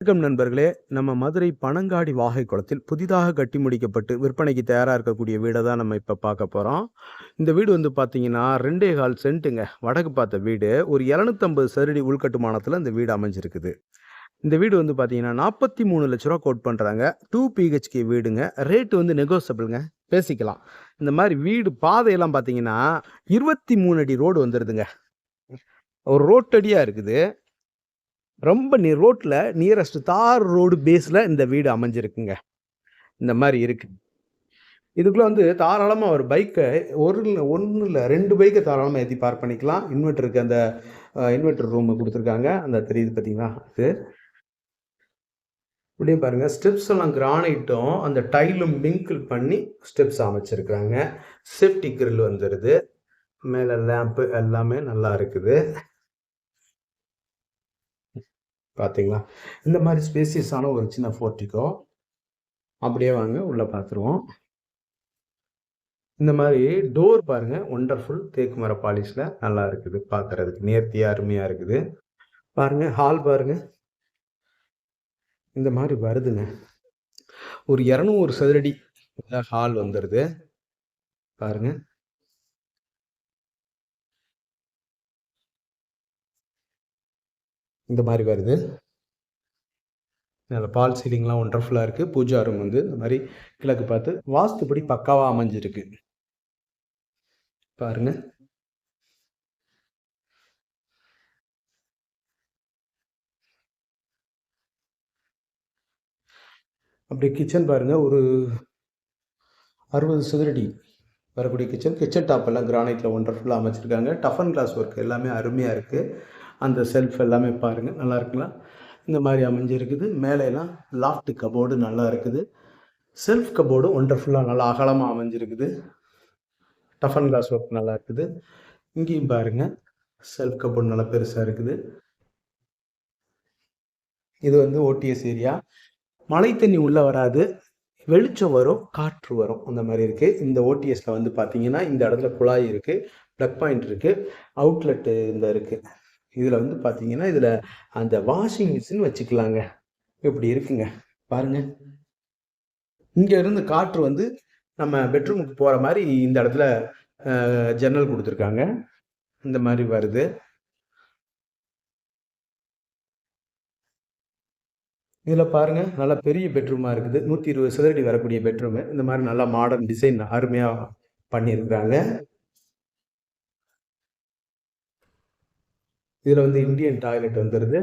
வணக்கம் நண்பர்களே. நம்ம மதுரை பனங்காடி வாகை குளத்தில் புதிதாக கட்டி முடிக்கப்பட்டு விற்பனைக்கு தயாராக இருக்கக்கூடிய வீடை தான் நம்ம இப்போ பார்க்க போகிறோம் இந்த வீடு வந்து பார்த்தீங்கன்னா ரெண்டே கால் சென்ட்டுங்க. வடக்கு பார்த்த வீடு. ஒரு இரநூத்தம்பது சதுரடி உள்கட்டுமானத்தில் இந்த வீடு அமைஞ்சிருக்குது. இந்த வீடு வந்து பார்த்தீங்கன்னா நாற்பத்தி மூணு லட்ச ரூபா கோட் பண்ணுறாங்க டூ பிஹெச்கே வீடுங்க. ரேட்டு வந்து நெகோசபிளுங்க பேசிக்கலாம். இந்த மாதிரி வீடு பாதையெல்லாம் பார்த்தீங்கன்னா இருபத்தி மூணு அடி ரோடு வந்துடுதுங்க ஒரு ரோட்டடியாக இருக்குது. ரொம்ப நீ ரோட்டில் நியரஸ்ட் தார் ரோடு பேஸில் இந்த வீடு அமைஞ்சிருக்குங்க. இந்த மாதிரி இருக்கு. இதுக்குள்ளே வந்து தாராளமாக ஒரு பைக்கை ஒரு ஒன்று இல்லை ரெண்டு பைக்கை தாராளமாக ஏற்றி பார்க் பண்ணிக்கலாம். இன்வெர்ட்டருக்கு அந்த இன்வெர்ட்டர் ரூம் கொடுத்துருக்காங்க. அந்த தெரியுது பார்த்தீங்களா அது இப்படியே பாருங்கள் ஸ்டெப்ஸ் எல்லாம் கிரானைட்டும் அந்த டைலும் மிங்கிள் பண்ணி ஸ்டெப்ஸ் அமைச்சிருக்கிறாங்க. சேஃப்டி கிரில் வந்துடுது மேலே லேம்ப்பு எல்லாமே நல்லா இருக்குது. பார்த்தீங்களா இந்த மாதிரி ஸ்பேசியஸான ஒரு சின்ன ஃபோர்ட்டிக்கோ அப்படியே வாங்க உள்ளே பார்த்துருவோம் இந்த மாதிரி டோர் பாருங்க ஒண்டர்ஃபுல் தேக்கு மர பாலிஷில் நல்லா இருக்குது பார்க்குறதுக்கு நேர்த்தியாக அருமையாக இருக்குது. பாருங்கள் ஹால் பாருங்க. இந்த மாதிரி வருதுங்க. ஒரு இரநூறு சதுரடி ஹால் வந்துடுது பாருங்கள் இந்த மாதிரி வருது. அதில் பால் சீலிங்லாம் ஒண்டர்ஃபுல்லாக இருக்குது பூஜா ரூம் வந்து இந்த மாதிரி கிழக்கு பார்த்து வாஸ்துப்படி பக்காவாக அமைஞ்சிருக்கு. பாருங்க. அப்படி கிச்சன் பாருங்க. ஒரு அறுபது சதுரடி வரக்கூடிய கிச்சன் கிச்சன் டாப் எல்லாம் கிரானைட்டில் ஒண்டர்ஃபுல்லாக அமைச்சிருக்காங்க. டஃபன் கிளாஸ் ஒர்க் எல்லாமே அருமையாக இருக்குது அந்த செல்ஃப் எல்லாமே பாருங்கள் நல்லா இருக்குங்களா? இந்த மாதிரி அமைஞ்சிருக்குது. மேலேலாம் லாஃப்ட் கபோர்டு நல்லா இருக்குது. செல்ஃப் கபோர்டும் ஒண்டர்ஃபுல்லாக நல்லா அகலமாக அமைஞ்சிருக்குது. டஃபன் கிளாஸ் ஒர்க் நல்லா இருக்குது. இங்கேயும் பாருங்கள் செல்ஃப் கபோர்டு நல்லா பெருசாக இருக்குது. இது வந்து ஓடிஎஸ் ஏரியா மழை தண்ணி உள்ளே வராது. வெளிச்சம் வரும் காற்று வரும். அந்த மாதிரி இருக்குது இந்த ஓடிஎஸில் வந்து பார்த்தீங்கன்னா இந்த இடத்துல குழாய் இருக்குது ப்ளக் பாயிண்ட் இருக்குது அவுட்லெட்டு இந்த இருக்குது இதில் வந்து பார்த்தீங்கன்னா இதில் அந்த வாஷிங் மிஷின் வச்சுக்கலாங்க. இப்படி இருக்குங்க. பாருங்க. இங்கே இருந்து காற்று வந்து நம்ம பெட்ரூமுக்கு போகிற மாதிரி இந்த இடத்துல ஜன்னல் கொடுத்துருக்காங்க. இந்த மாதிரி வருது. இதில் பாருங்கள் நல்லா பெரிய பெட்ரூமாக இருக்குது. நூற்றி இருபது சதுரடி வரக்கூடிய பெட்ரூமு இந்த மாதிரி நல்லா மாடர்ன் டிசைன் அருமையாக பண்ணியிருக்கிறாங்க. இதில் வந்து இந்தியன் டாய்லெட் வந்துடுது